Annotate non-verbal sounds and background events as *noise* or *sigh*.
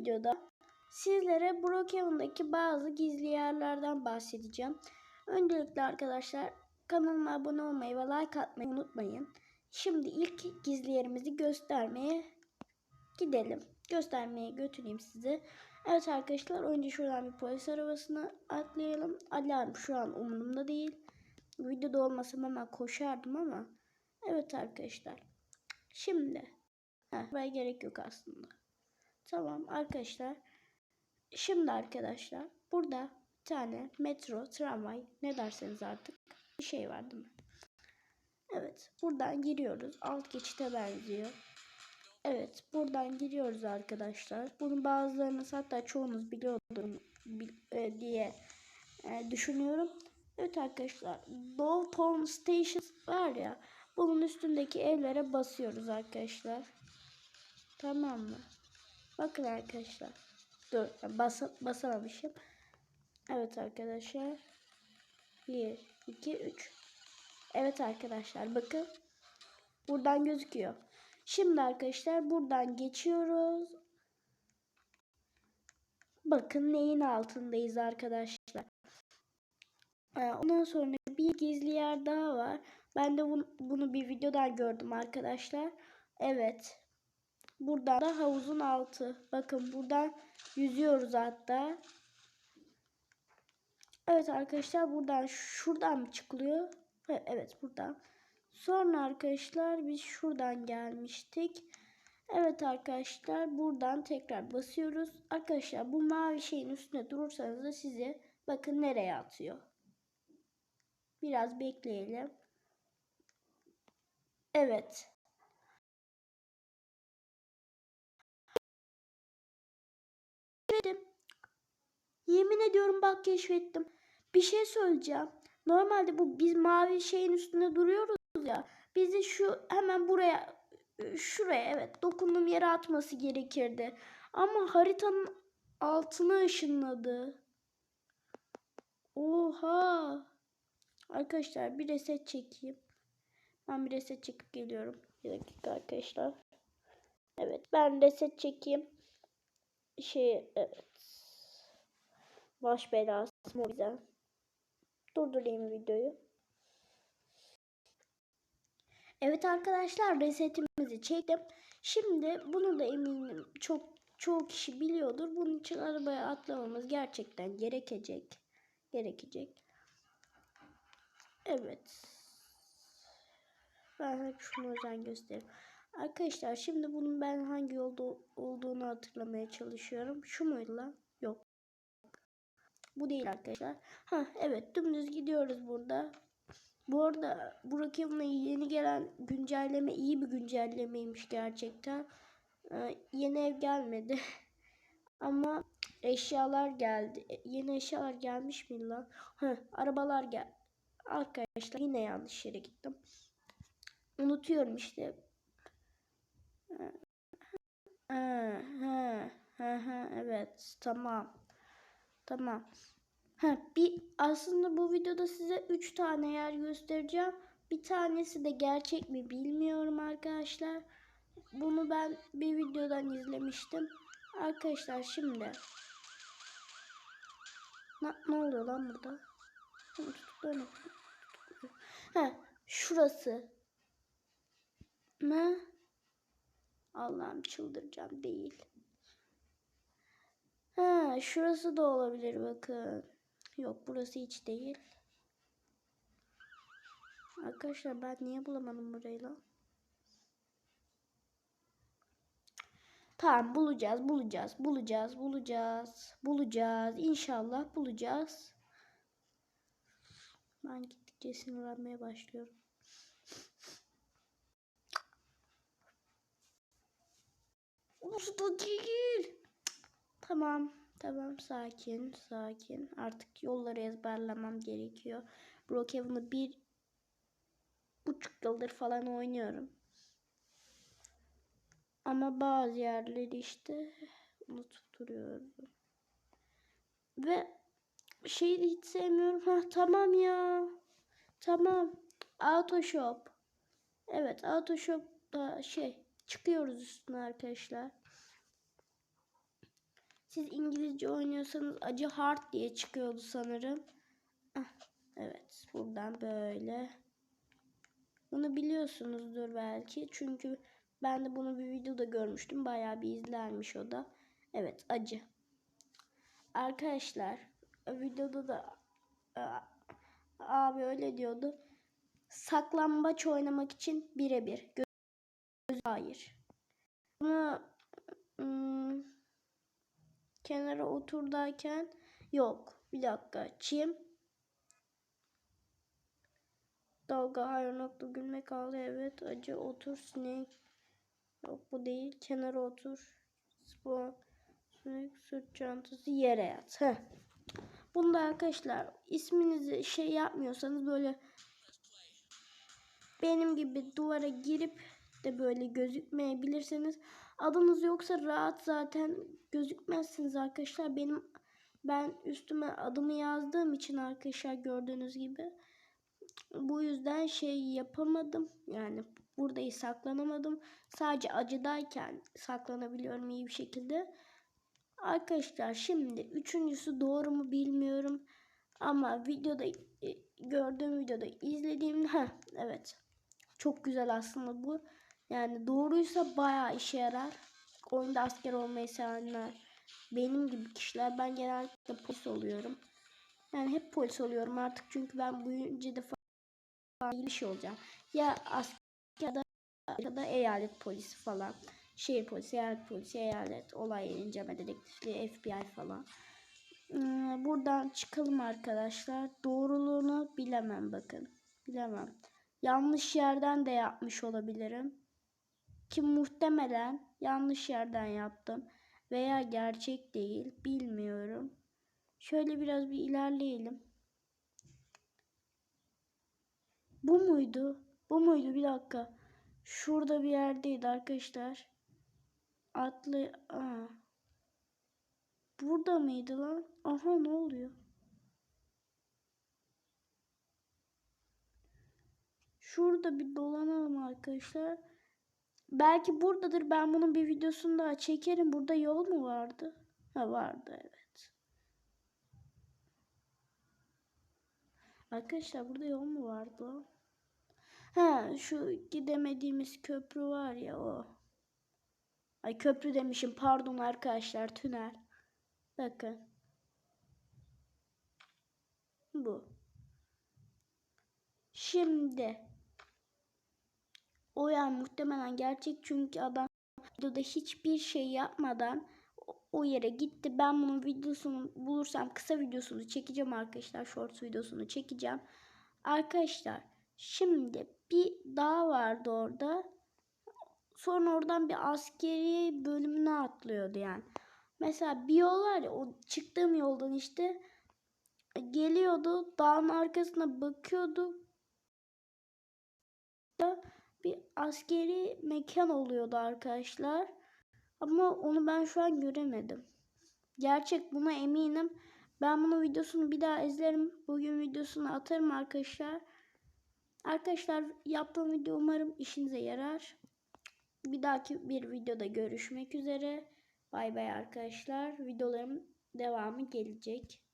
videoda sizlere Brookhaven'daki bazı gizli yerlerden bahsedeceğim. Öncelikle arkadaşlar kanalıma abone olmayı ve like atmayı unutmayın. Şimdi ilk gizli yerimizi göstermeye gidelim. Göstermeye götüreyim sizi. Evet arkadaşlar önce şuradan bir polis arabasına atlayalım. Alarm şu an umurumda değil. Videoda olmasam hemen koşardım ama. Evet arkadaşlar. Şimdi. Heh, gerek yok aslında. Tamam arkadaşlar. Şimdi arkadaşlar burada bir tane metro, tramvay ne derseniz artık bir şey var değil mi? Evet buradan giriyoruz. Alt geçite benziyor. Evet buradan giriyoruz arkadaşlar. Bunu bazılarınız hatta çoğunuz biliyordur bil- e, diye e, düşünüyorum. Evet arkadaşlar Downtown Station var ya bunun üstündeki evlere basıyoruz arkadaşlar. Tamam mı? Bakın arkadaşlar. Dur bas basamamışım. Evet arkadaşlar. 1, 2, 3. Evet arkadaşlar bakın. Buradan gözüküyor. Şimdi arkadaşlar buradan geçiyoruz. Bakın neyin altındayız arkadaşlar. Ee, Ondan sonra bir gizli yer daha var. Ben de bunu, bunu bir videodan gördüm arkadaşlar. Evet. Buradan da havuzun altı. Bakın buradan yüzüyoruz hatta. Evet arkadaşlar buradan şuradan mı çıkılıyor? Evet buradan. Sonra arkadaşlar biz şuradan gelmiştik. Evet arkadaşlar buradan tekrar basıyoruz. Arkadaşlar bu mavi şeyin üstünde durursanız da sizi bakın nereye atıyor. Biraz bekleyelim. Evet. Yemin ediyorum bak keşfettim. Bir şey söyleyeceğim. Normalde bu biz mavi şeyin üstünde duruyoruz ya. Bizi şu hemen buraya şuraya evet dokunduğum yere atması gerekirdi. Ama haritanın altına ışınladı. Oha. Arkadaşlar bir reset çekeyim. Ben bir reset çekip geliyorum. Bir dakika arkadaşlar. Evet ben reset çekeyim. Şey evet. Baş belası o yüzden. Durdurayım videoyu. Evet arkadaşlar resetimizi çektim. Şimdi bunu da eminim çok çoğu kişi biliyordur. Bunun için arabaya atlamamız gerçekten gerekecek. Gerekecek. Evet. Ben hep şunu özen göstereyim. Arkadaşlar şimdi bunun ben hangi yolda olduğunu hatırlamaya çalışıyorum. Şu muydu lan? Bu değil arkadaşlar. Ha evet dümdüz gidiyoruz burada. Bu arada Brookhaven'a yeni gelen güncelleme iyi bir güncellemeymiş gerçekten. Ee, yeni ev gelmedi. *laughs* Ama eşyalar geldi. E, Yeni eşyalar gelmiş mi lan? Heh, arabalar gel. Arkadaşlar yine yanlış yere gittim. Unutuyorum işte. Ha, ha, ha, ha, evet tamam. Tamam. Ha, bir aslında bu videoda size 3 tane yer göstereceğim. Bir tanesi de gerçek mi bilmiyorum arkadaşlar. Bunu ben bir videodan izlemiştim. Arkadaşlar şimdi ne, ne oluyor lan burada? Tutuklanıyor. Ha, şurası. Ne? Allah'ım çıldıracağım değil. Ha, şurası da olabilir bakın. Yok burası hiç değil. Arkadaşlar ben niye bulamadım burayı lan? Tamam bulacağız, bulacağız, bulacağız, bulacağız, bulacağız. İnşallah bulacağız. Ben gittikçe sinirlenmeye başlıyorum. Usta değil. Tamam. Tamam sakin sakin. Artık yolları ezberlemem gerekiyor. Brookhaven'ı bir buçuk yıldır falan oynuyorum. Ama bazı yerleri işte unutup duruyorum. Ve şeyi hiç sevmiyorum. Ha tamam ya. Tamam. Auto shop. Evet auto shop şey çıkıyoruz üstüne arkadaşlar. Siz İngilizce oynuyorsanız acı hard diye çıkıyordu sanırım. Ah, evet buradan böyle. Bunu biliyorsunuzdur belki. Çünkü ben de bunu bir videoda görmüştüm. Bayağı bir izlenmiş o da. Evet acı. Arkadaşlar videoda da abi öyle diyordu. Saklambaç oynamak için birebir. Göz hayır. Bunu hmm, kenara oturdayken yok. Bir dakika. Çim. Dalga hayır nokta gülmek ağlı evet. Acı otur sinek. Yok bu değil. Kenara otur. Spor. Sinek sırt çantası yere yat. Heh. Bunda arkadaşlar isminizi şey yapmıyorsanız böyle benim gibi duvara girip de böyle gözükmeyebilirsiniz. Adınız yoksa rahat zaten gözükmezsiniz arkadaşlar. Benim ben üstüme adımı yazdığım için arkadaşlar gördüğünüz gibi bu yüzden şey yapamadım. Yani buradayı saklanamadım. Sadece acıdayken saklanabiliyorum iyi bir şekilde. Arkadaşlar şimdi üçüncüsü doğru mu bilmiyorum. Ama videoda e, gördüğüm videoda izlediğimde ha evet. Çok güzel aslında bu. Yani doğruysa bayağı işe yarar. Oyunda asker olmayı sevenler. Benim gibi kişiler. Ben genellikle polis oluyorum. Yani hep polis oluyorum artık çünkü ben büyüyünce de falan bir şey olacağım. Ya asker ya da, ya da eyalet polisi falan. Şehir polisi, eyalet polisi, eyalet, olay inceleme dedektifliği, FBI falan. Hmm, Buradan çıkalım arkadaşlar. Doğruluğunu bilemem bakın. Bilemem. Yanlış yerden de yapmış olabilirim. Ki muhtemelen yanlış yerden yaptım. Veya gerçek değil. Bilmiyorum. Şöyle biraz bir ilerleyelim. Bu muydu? Bu muydu? Bir dakika. Şurada bir yerdeydi arkadaşlar. Atlı... Aa. Burada mıydı lan? Aha ne oluyor? Şurada bir dolanalım arkadaşlar. Belki buradadır. Ben bunun bir videosunu daha çekerim. Burada yol mu vardı? Ha vardı evet. Arkadaşlar burada yol mu vardı? Ha şu gidemediğimiz köprü var ya o. Ay köprü demişim pardon arkadaşlar tünel. Bakın. Bu. Şimdi o yani muhtemelen gerçek çünkü adam videoda hiçbir şey yapmadan o yere gitti. Ben bunun videosunu bulursam kısa videosunu çekeceğim arkadaşlar. Shorts videosunu çekeceğim. Arkadaşlar şimdi bir dağ vardı orada. Sonra oradan bir askeri bölümüne atlıyordu yani. Mesela bir yol var ya o çıktığım yoldan işte geliyordu dağın arkasına bakıyordu bir askeri mekan oluyordu arkadaşlar. Ama onu ben şu an göremedim. Gerçek buna eminim. Ben bunun videosunu bir daha izlerim. Bugün videosunu atarım arkadaşlar. Arkadaşlar yaptığım video umarım işinize yarar. Bir dahaki bir videoda görüşmek üzere. Bay bay arkadaşlar. Videolarım devamı gelecek.